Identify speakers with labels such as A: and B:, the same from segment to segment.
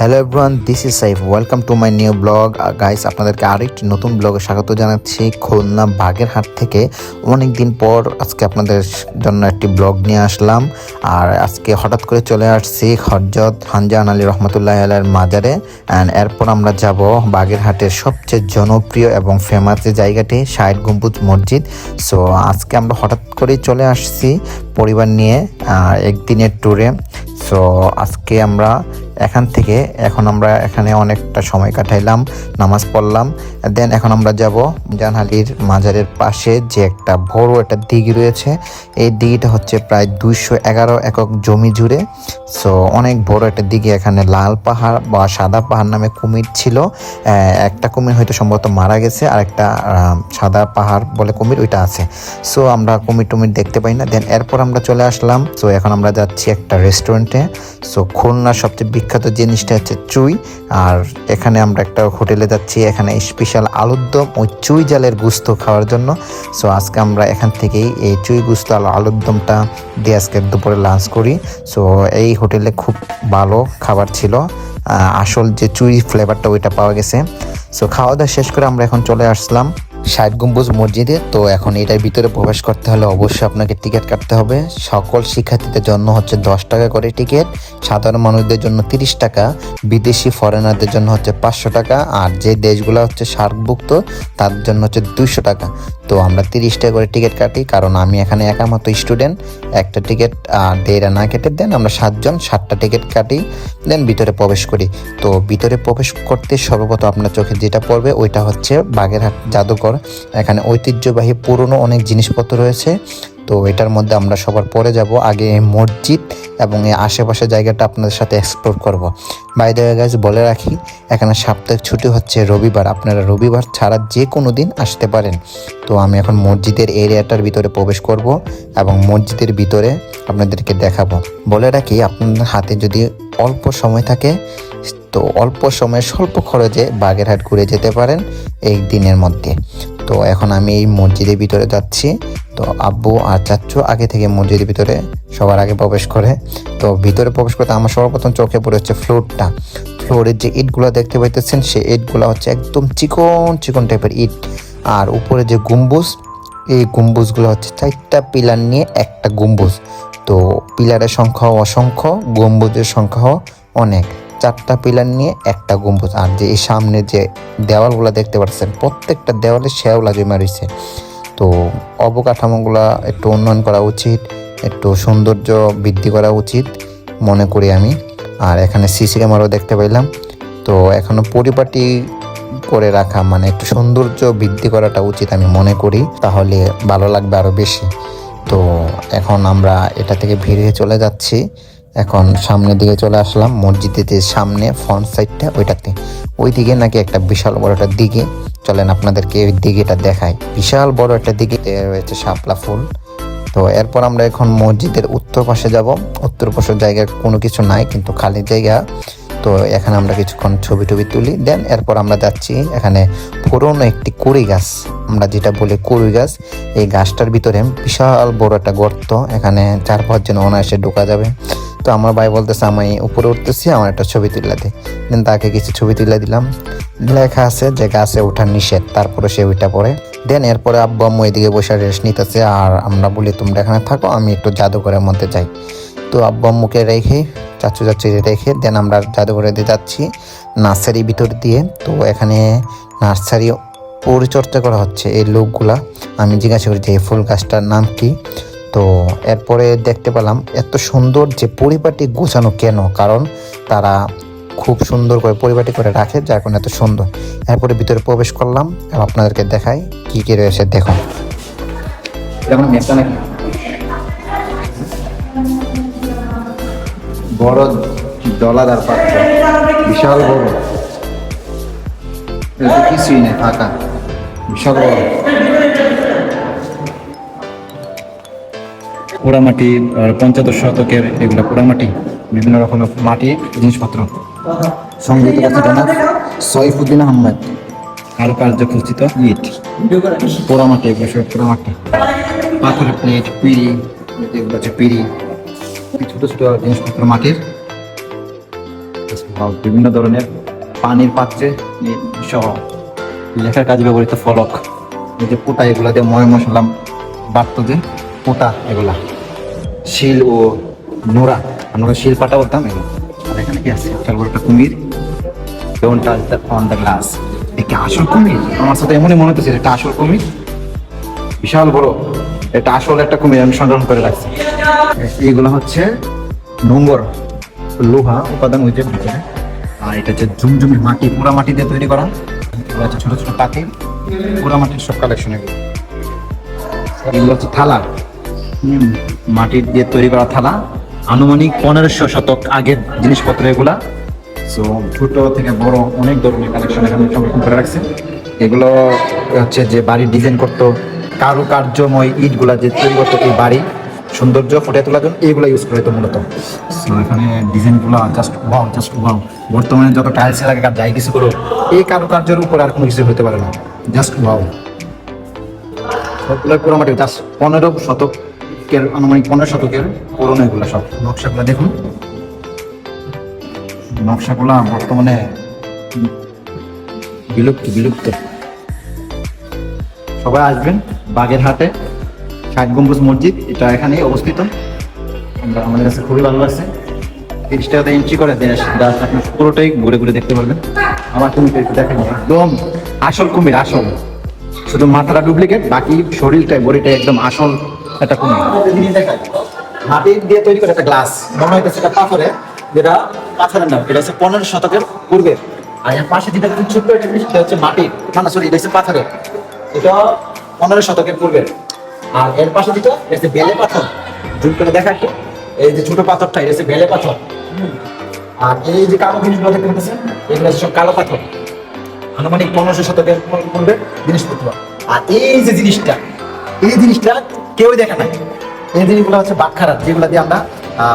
A: Hello everyone this is Saif welcome to my new blog guys আপনাদেরকে আরেকটি নতুন ব্লগে স্বাগত জানাচ্ছি। খুলনা বাগেরহাট থেকে অনেক দিন পর আজকে আপনাদের জন্য একটি ব্লগ নিয়ে আসলাম। আর আজকে হঠাৎ করে চলে আসছি হরজত হানজান আলী রহমতুল্লাহ আলের মাজারে। অ্যান্ড এরপর আমরা যাব বাগেরহাটের সবচেয়ে জনপ্রিয় এবং ফেমাস যে জায়গাটি, শাহেদ গম্বুজ মসজিদ। সো আজকে আমরা হঠাৎ করেই চলে আসছি পরিবার নিয়ে একদিনের ট্যুরে সো আজকে আমরা এখান থেকে এখন আমরা এখানে অনেকটা সময় কাটাইলাম, নামাজ পড়লাম। দেন এখন আমরা যাব জানহালির মাজারের পাশে যে একটা বড় একটা দিঘি রয়েছে। এই দিঘিটা হচ্ছে প্রায় দুইশো এগারো একক জমি জুড়ে। সো অনেক বড় একটা দিঘি এখানে লাল পাহাড় বা সাদা পাহাড় নামে কুমির ছিল। একটা কুমির হয়তো সম্ভবত মারা গেছে আর একটা সাদা পাহাড় বলে কুমির ওইটা আছে। সো আমরা কুমির টুমির দেখতে পাই না। দেন এরপর আমরা চলে আসলাম। সো এখন আমরা যাচ্ছি একটা রেস্টুরেন্টে সো খুলনা সবচেয়ে বিখ্যাত জিনিসটা হচ্ছে চুই। আর এখানে আমরা একটা হোটেলে যাচ্ছি, এখানে স্পেশাল আলুর দম ওই চুই জালের গুস্ত খাওয়ার জন্য। সো আজকে আমরা এখান থেকেই এই চুই গুস্ত আর আলুর দমটা দিয়ে আজকে দুপুরে লাঞ্চ করি। সো এই হোটেলে খুব ভালো খাবার ছিল। আসল যে চুই ফ্লেভারটা ওইটা পাওয়া গেছে। সো খাওয়া দাওয়া শেষ করে আমরা এখন চলে আসলাম। ষাট গম্বুজ মসজিদে, তো এখন এটার ভিতরে প্রবেশ করতে হলে অবশ্যই আপনাকে টিকিট কাটতে হবে। সকল শিক্ষার্থীদের জন্য হচ্ছে দশ টাকা করে টিকিট, সাধারণ মানুষদের জন্য তিরিশ টাকা, বিদেশি ফরেনারদের জন্য হচ্ছে পাঁচশো টাকা, আর যে দেশগুলো হচ্ছে সার্কভুক্ত তাদের জন্য হচ্ছে দুইশো টাকা। তো আমরা তিরিশ টাকা করে টিকিট কাটি, কারণ আমি এখানে একামতো স্টুডেন্ট। একটা টিকিট দেড়া না কেটে দেন, আমরা সাতজন, সাতটা টিকিট কাটি, দেন ভিতরে প্রবেশ করি। তো ভিতরে প্রবেশ করতে সর্বপ্রথম আপনার চোখে যেটা পড়বে, ওইটা হচ্ছে বাগেরহাট জাদুঘর এখানে ঐতিহ্যবাহী পুরনো অনেক জিনিসপত্র রয়েছে। তো এটার মধ্যে আমরা সবার পরে যাব। আগে এই মসজিদ এবং এই আশেপাশের জায়গাটা আপনাদের সাথে এক্সপ্লোর করব। বাইরে গাছ বলে রাখি, এখানে সাপ্তাহিক ছুটি হচ্ছে রবিবার। আপনারা রবিবার ছাড়া যে কোনো দিন আসতে পারেন। তো আমি এখন মসজিদের এরিয়াটার ভিতরে প্রবেশ করব এবং মসজিদের ভিতরে আপনাদেরকে দেখাবো। বলে রাখি, আপনাদের হাতে যদি অল্প সময় থাকে, তো অল্প সময়ে স্বল্প খরচে বাগেরহাট ঘুরে যেতে পারেন এই দিনের মধ্যে। তো এখন আমি এই মসজিদের ভিতরে যাচ্ছি। তো আব্বু আর চাচ্চু আগে থেকে মসজিদের ভিতরে সবার আগে প্রবেশ করে। তো ভিতরে প্রবেশ করতে আমার সর্বপ্রথম চোখে পড়ে হচ্ছে ফ্লোরটা। ফ্লোরের যে ইটগুলো দেখতে পাইতেছেন, সেই ইটগুলো হচ্ছে একদম চিকন চিকন টাইপের ইট। আর উপরে যে গম্বুজ, এই গম্বুজগুলো হচ্ছে চারটা পিলার নিয়ে একটা গম্বুজ। তো পিলারের সংখ্যাও অসংখ্য, গম্বুজের সংখ্যাও অনেক। চারটা পিলার নিয়ে একটা গম্বুজ। আর যে এই সামনে যে দেওয়ালগুলো দেখতে পাচ্ছেন, প্রত্যেকটা দেওয়ালে শ্যাওলা জমা রয়েছে তো অবকাঠামোগুলো একটু উন্নয়ন করা উচিত, একটু সৌন্দর্য বৃদ্ধি করা উচিত মনে করি আমি। আর এখানে সিসি ক্যামেরাও দেখতে পাইলাম। তো এখনও পরিপাটি করে রাখা মানে একটু সৌন্দর্য বৃদ্ধি করাটা উচিত আমি মনে করি, তাহলে ভালো লাগবে আরও বেশি। তো এখন আমরা এটা থেকে বেরিয়ে চলে যাচ্ছি। এখন সামনের দিকে চলে আসলাম মসজিদের যে সামনে ফ্রন্ট সাইডটা ওইটাতে। ওই দিকে নাকি একটা বিশাল বড় একটা দিকে চলেন আপনাদেরকে ওই দিঘিটা দেখাই। বিশাল বড় একটা দিঘি রয়েছে শাপলা ফুল। তো এরপর আমরা এখন মসজিদের উত্তর পাশে যাব। উত্তর পাশের জায়গায় কোনো কিছু নাই, কিন্তু খালি জায়গা। তো এখানে আমরা কিছুক্ষণ ছবি টবি তুলি। দেন এরপর আমরা যাচ্ছি এখানে পুরনো একটি কুড়ি গাছ। আমরা যেটা বলি কুড়ি গাছ, এই গাছটার ভিতরে বিশাল বড় একটা গর্ত। এখানে চার পাঁচজন অনায়াসে ঢোকা যাবে। তো আমার ভাই বলতেছে, আমি উপরে উঠতেছি, আমার একটা ছবি তুলে দে। দেন তাকে কিছু ছবি তুলে দিলাম। লেখা আছে যে, গাছে ওঠা নিষেধ। তারপরে সে ওইটা পড়ে। দেন এরপরে আব্বু আম্মু এদিকে বসে রেস্ট নিতেছে, আর আমরা বলি, তোমরা এখানে থাকো, আমি একটু জাদুঘরের মধ্যে যাই। তো আব্বু আম্মুকে রেখে, চাচু চাচু রেখে, দেন আমরা জাদুঘরে দিয়ে যাচ্ছি নার্সারি ভিতর দিয়ে। তো এখানে নার্সারি পরিচর্যা করা হচ্ছে এই লোকগুলা। আমি জিজ্ঞাসা করি যে, এই ফুল গাছটার নাম কি? তো এরপরে দেখতে পেলাম এত সুন্দর যে পরিপাটি গোছানো কেন? কারণ তারা খুব সুন্দর করে পরিপাটি করে রাখে, যার কারণে এত সুন্দর। এরপরে ভিতরে প্রবেশ করলাম এবং আপনাদেরকে দেখাই কি কি রয়েছে, দেখুন। বড় জলাধার পাত্র। বিশাল বড়। কিছুই নেই ফাঁকা। বিশাল বড়।
B: পোড়ামাটি আর পঞ্চদশ শতকের এগুলো পোড়ামাটি, বিভিন্ন রকমের মাটি, জিনিসপত্র।
A: কাছে জনাব সৈফুদ্দিন আহমেদ।
B: কারুকার্য খচিত ইট।
A: পোড়ামাটি, এগুলো সব পোড়ামাটি। পাথরের প্লেট, পিড়ি, এগুলো হচ্ছে পিড়ি। ছোট ছোট জিনিসপত্র মাটির।
B: বিভিন্ন ধরনের পানির পাত্রে সহ। লেখার কাজে ব্যবহৃত ফলক। এই যে পোটা, এগুলা দিয়ে ময় মশলা বাড়তো যে, পোটা, এগুলা। শিল ও নোরা আমরা শিল পাটা বলতাম আর এখানে কি আছে? বিশাল বড় একটা কুমির don't touch the on the glass. এটা আসল কুমির? আমার সাথে এমনই মনে হচ্ছে এটা আসল কুমির। বিশাল বড়। এটা আসল একটা কুমির, আমি সংগ্রহ করে রাখছি। এইগুলো হচ্ছে নোংর লোহা উপাদান ওই যে ভিতরে। আর এটা হচ্ছে ঝুমঝুমি মাটি পুরা মাটি দিয়ে তৈরি করা। এগুলো হচ্ছে ছোট ছোট পাতি পুরা মাটির সব কালেকশন এগুলো। এগুলো হচ্ছে থালা। মাটির দিয়ে তৈরি করা থালা, আনুমানিক পনেরোশো শতক আগের জিনিসপত্র এগুলা। সো ছোট থেকে বড় অনেক ধরনের কালেকশন এখানে সংরক্ষণ করে রাখছে। এগুলো হচ্ছে যে বাড়ির ডিজাইন করতো, কারুকার্যময় ইটগুলা যে তৈরি করতো এই বাড়ি, সৌন্দর্য ফুটে তোলার জন্য এইগুলো ইউজ করে তো মূলত। সো এখানে ডিজাইনগুলো জাস্ট ওয়াও জাস্ট ওয়াও বর্তমানে যত টাইলস লাগে যাই কিছু করো এই কারুকার্যের উপর আর কোনো কিছু হতে পারে না। জাস্ট ওয়াও সবগুলো পুরো মাটি জাস্ট পনেরো শতকের, আনুমানিক পনেরো শতকের পুরনো এগুলো সব। নকশাগুলো দেখুন। নকশাগুলো বর্তমানে বিলুপ্ত বিলুপ্ত। সবাই আসবেন বাগেরহাটে, ষাট গম্বুজ মসজিদ, এটা এখানেই অবস্থিত। আমরা আমাদের কাছে খুবই ভালো লাগছে। তিরিশ টাকাতে এন্ট্রি করে দেন জাস্ট আপনি পুরোটাই ঘুরে ঘুরে দেখতে পারবেন। আমার কুমির একটু দেখেন। একদম আসল কুমির, আসল। শুধু মাথাটা ডুপ্লিকেট বাকি শরীরটাই, বডিটাই একদম আসল একটা কুমির মাটি দিয়ে তৈরি করে একটা গ্লাস মনে যেটা পাথরের নাম। এটা হচ্ছে পনেরো শতকের পূর্বে। আর এর পাশে যেটা ছোট্ট একটা জিনিস, সেটা হচ্ছে না সরি এটা হচ্ছে পাথরের। এটা পনেরো শতকের পূর্বে। আর এর পাশে যেটা, এটা হচ্ছে বেলে পাথর। জুম করে দেখা একটু। এই যে ছোট পাথরটা, এটা হচ্ছে বেলে পাথর। আর এই যে কালো জিনিসগুলো দেখতে পাচ্ছেন, এগুলো সব কালো পাথর। আনুমানিক পনেরোশো শতকের পূর্বে জিনিসপত্র। আর এই যে জিনিসটা, এই জিনিসটা কেউই দেখে নাই। এই জিনিসগুলো হচ্ছে বাটখারা, যেগুলো দিয়ে আমরা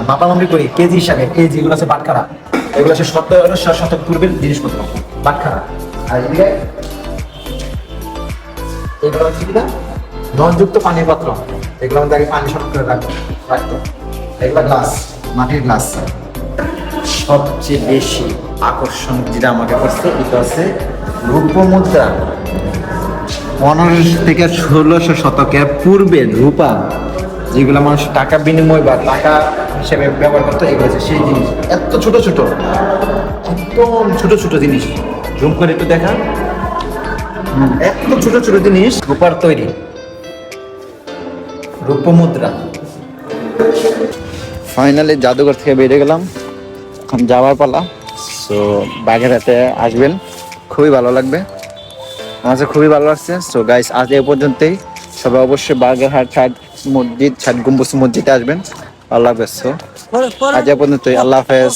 B: মাপামাপি করি, কেজি হিসাবে এই যেগুলো হচ্ছে বাটখারা, এগুলো হচ্ছে সতেরো শতক পূর্বের জিনিসপত্র, বাটখারা। আর এদিকে, এগুলো হচ্ছে কিনা নলযুক্ত পানির পাত্র, এগুলো আমাদের আগে পানি সংরক্ষণ করে রাখব এগুলো গ্লাস মাটির গ্লাস সবচেয়ে বেশি আকর্ষণ যেটা আমাকে করছে, এটা হচ্ছে রূপ মুদ্রা পনেরোশো থেকে ষোলোশো শতকের পূর্বের রূপা, যেগুলো মানুষ টাকা বিনিময় বা টাকা হিসেবে ব্যবহার করতো, এগুলো সেই জিনিস। এত ছোট ছোট, একদম ছোট ছোট জিনিস। জুম করে একটু দেখা এত ছোট ছোট জিনিস। রূপার তৈরি। রূপ মুদ্রা ফাইনালি জাদুঘর থেকে বেরিয়ে গেলাম। এখন যাওয়ার পালা। সো বাগেরহাটে আসবেন। খুবই ভালো লাগবে। আমার খুবই ভালো লাগছে। সো গাইস আজ এ পর্যন্তই। সবাই অবশ্যই বাগেরহাট ছাদ মসজিদ ছাদ গম্বুজ মসজিদে আসবেন। আল্লাহ হাফেজ। সো আজ এ পর্যন্তই। আল্লাহ হাফেজ।